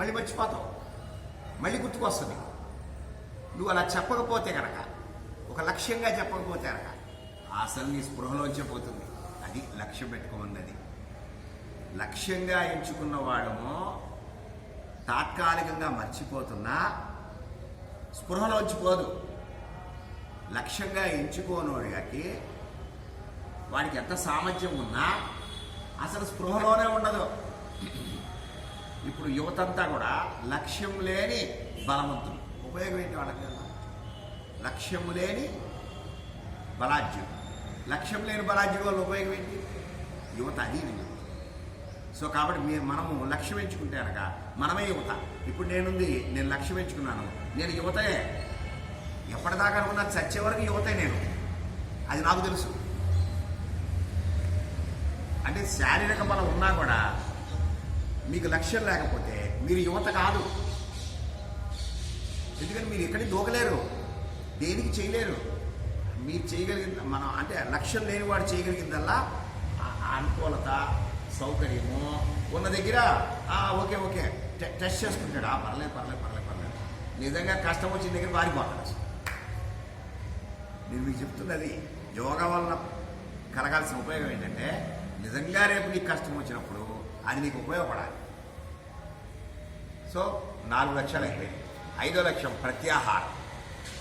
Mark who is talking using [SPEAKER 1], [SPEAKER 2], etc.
[SPEAKER 1] మళ్ళీ మర్చిపోతావు. మళ్ళీ గుర్తుకొస్తుంది. నువ్వు అలా చెప్పకపోతే కనుక ఒక లక్ష్యంగా చెప్పకపోతే కనుక అసలు నీ స్పృహలోంచే పోతుంది. అది లక్ష్యం పెట్టుకోమన్నది. లక్ష్యంగా ఎంచుకున్న వాడము తాత్కాలికంగా మర్చిపోతున్నా స్పృహలోంచి పోదు. లక్ష్యంగా ఎంచుకోనోడికి వాడికి ఎంత సామర్థ్యం ఉన్నా అసలు స్పృహలోనే ఉండదు. ఇప్పుడు యువతంతా కూడా లక్ష్యం లేని బలవంతులు. ఉపయోగం ఏంటి వాళ్ళకి? లక్ష్యం లేని బలాజ్యం. లక్ష్యం లేని బలాజ్యం వల్ల ఉపయోగం ఏంటి? యువత అది సో కాబట్టి మీరు మనము లక్ష్యం ఎంచుకుంటే అనగా మనమే యువత. ఇప్పుడు నేనుంది నేను లక్ష్యం ఎంచుకున్నాను. నేను యువతనే ఎప్పటిదాకా అనుకున్నా చచ్చే వరకు యువతే నేను. అది నాకు తెలుసు. అంటే శారీరక బలం ఉన్నా కూడా మీకు లక్ష్యం లేకపోతే మీరు యువత కాదు. ఎందుకంటే మీరు ఎక్కడికి దూకలేరు? దేనికి చేయలేరు? మీరు చేయగలిగిన మనం అంటే లక్ష్యం లేని వాడు చేయగలిగిందల్లా ఆ- అనుకూలత సౌకర్యము ఉన్న దగ్గర ఓకే ఓకే టెస్ట్ చేసుకుంటాడు. ఆ పర్లేదు పర్లేదు పర్లేదు పర్లేదు. నిజంగా కష్టం వచ్చిన దగ్గర పారిపోతాడు అసలు. నేను మీకు చెప్తున్నది యోగా వలన కలగాల్సిన ఉపయోగం ఏంటంటే నిజంగా రేపు నీకు కష్టం వచ్చినప్పుడు అది నీకు ఉపయోగపడాలి. సో నాలుగు లక్షలు అయిపోయింది ఐదో లక్ష్యం ప్రత్యాహారం.